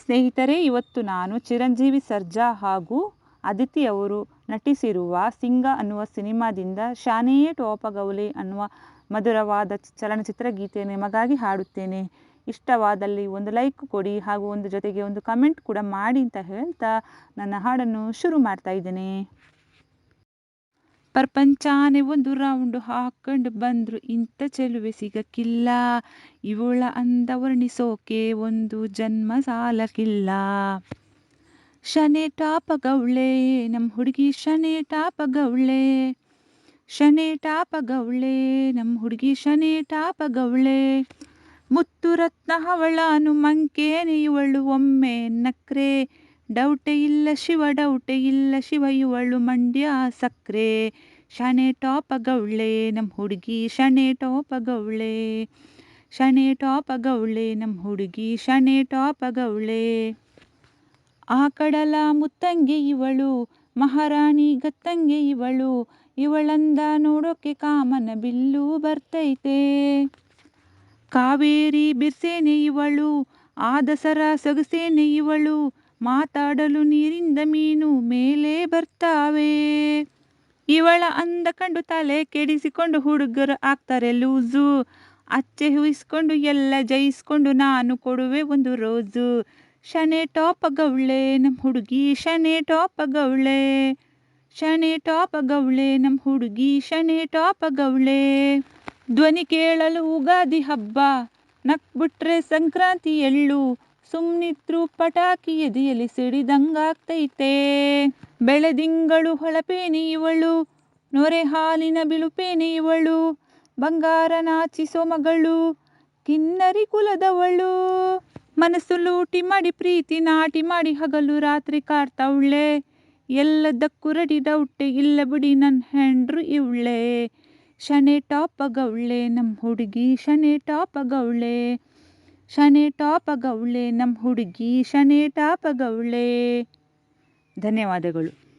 ಸ್ನೇಹಿತರೆ, ಇವತ್ತು ನಾನು ಚಿರಂಜೀವಿ ಸರ್ಜಾ ಹಾಗೂ ಅದಿತಿ ಅವರು ನಟಿಸಿರುವ ಸಿಂಗ ಅನ್ನುವ ಸಿನಿಮಾದಿಂದ ಶಾನೆಯೇ ಟೋಪಗೌಲಿ ಅನ್ನುವ ಮಧುರವಾದ ಚಲನಚಿತ್ರ ಗೀತೆಯನ್ನು ನಿಮಗಾಗಿ ಹಾಡುತ್ತೇನೆ. ಇಷ್ಟವಾದಲ್ಲಿ ಒಂದು ಲೈಕ್ ಕೊಡಿ ಹಾಗೂ ಒಂದು ಜೊತೆಗೆ ಒಂದು ಕಮೆಂಟ್ ಕೂಡ ಮಾಡಿ ಅಂತ ಹೇಳ್ತಾ ನನ್ನ ಹಾಡನ್ನು ಶುರು ಮಾಡ್ತಾ ಇದ್ದೇನೆ. ಪ್ರಪಂಚಾನೆ ಒಂದು ರೌಂಡ್ ಹಾಕೊಂಡು ಬಂದ್ರು ಇಂಥ ಚೆಲುವೆ ಸಿಗಕ್ಕಿಲ್ಲ ಇವಳ ಅಂದ ವರ್ಣಿಸೋಕೆ ಒಂದು ಜನ್ಮ ಸಾಲಕ್ಕಿಲ್ಲ ಶನೆ ಟಾಪ ಗೌಳೆ ನಮ್ಮ ಹುಡುಗಿ ಶನೆ ಟಾಪ ಗೌಳೆ ಶನೆ ಟಾಪ ಗೌಳೆ ನಮ್ಮ ಹುಡುಗಿ ಶನೆ ಟಾಪ ಗೌಳೆ ಮುತ್ತು ರತ್ನ ಹವಳಾನು ಮಂಕೇನೆ ಇವಳು ಒಮ್ಮೆ ನಕ್ರೆ ಡೌಟೆ ಇಲ್ಲ ಶಿವ, ಡೌಟೆ ಇಲ್ಲ ಶಿವ, ಇವಳು ಮಂಡ್ಯ ಸಕ್ರೆ. ಶಣೆ ಟಾಪ ಗೌಳೆ ನಮ್ಮ ಹುಡುಗಿ ಶಣೆ ಟಾಪ ಗೌಳೆ. ಶಣೆ ಟಾಪ ಗೌಳೆ ನಮ್ಮ ಹುಡುಗಿ ಶಣೆ ಟಾಪ ಗೌಳೆ. ಆ ಕಡಲ ಮುತ್ತಂಗೆ ಇವಳು, ಮಹಾರಾಣಿ ಗತ್ತಂಗೆ ಇವಳು, ಇವಳಂದ ನೋಡೋಕೆ ಕಾಮನ ಬಿಲ್ಲು ಬರ್ತೈತೆ. ಕಾವೇರಿ ಬಿರ್ಸೇನೆ ಇವಳು ಆ ದಸರಾ ಸೊಗಸೇನೆ ಇವಳು ಮಾತಾಡಲು ನೀರಿಂದ ಮೀನು ಮೇಲೆ ಬರ್ತಾವೆ. ಇವಳ ಅಂದ ಕಂಡು ತಲೆ ಕೆಡಿಸಿಕೊಂಡು ಹುಡುಗರು ಆಗ್ತಾರೆ ಲೂಸು. ಅಚ್ಚೆ ಹುಯಿಸ್ಕೊಂಡು ಎಲ್ಲ ಜಯಿಸ್ಕೊಂಡು ನಾನು ಕೊಡುವೆ ಒಂದು ರೋಜು ಶನೆ ಟಾಪ ಗೌಳೆ ನಮ್ಮ ಹುಡುಗಿ ಶನೆ ಟಾಪ ಗೌಳೆ. ಶನೆ ಟಾಪ ಗೌಳೆ ನಮ್ಮ ಹುಡುಗಿ ಶನೆ ಟಾಪ ಗೌಳೆ. ಧ್ವನಿ ಕೇಳಲು ಉಗಾದಿ ಹಬ್ಬ, ನಕ್ಬಿಟ್ರೆ ಸಂಕ್ರಾಂತಿ ಎಳ್ಳು. ಸುಮ್ನಿತ್ರು ಪಟಾಕಿ ಎದೆಯಲ್ಲಿ ಸಿಡಿದಂಗಾಗ್ತೈತೆ. ಬೆಳೆದಿಂಗಳು ಹೊಳಪೇನೆ ಇವಳು, ನೊರೆ ಹಾಲಿನ ಬಿಳುಪೇನೆ ಇವಳು, ಬಂಗಾರ ನಾಚಿಸೋ ಮಗಳು ಕಿನ್ನರಿ ಕುಲದವಳು. ಮನಸ್ಸು ಲೂಟಿ ಮಾಡಿ, ಪ್ರೀತಿ ನಾಟಿ ಮಾಡಿ, ಹಗಲು ರಾತ್ರಿ ಕಾಡ್ತಾವಳೆ ಎಲ್ಲದಕ್ಕೂ ರೆಡಿ ಡೌಟೆ ಇಲ್ಲ ಬಿಡಿ ನನ್ನ ಹೆಂಡ್ರು ಇವಳೆ. ಶನೆ ಟಾಪ ನಮ್ಮ ಹುಡುಗಿ ಶನೆ ಟಾಪ ಶನೆ ಟಾಪ ಗೌಳೆ ನಮ್ಮ ಹುಡುಗಿ ಶನೆ ಟಾಪ ಗೌಳೆ ಧನ್ಯವಾದಗಳು.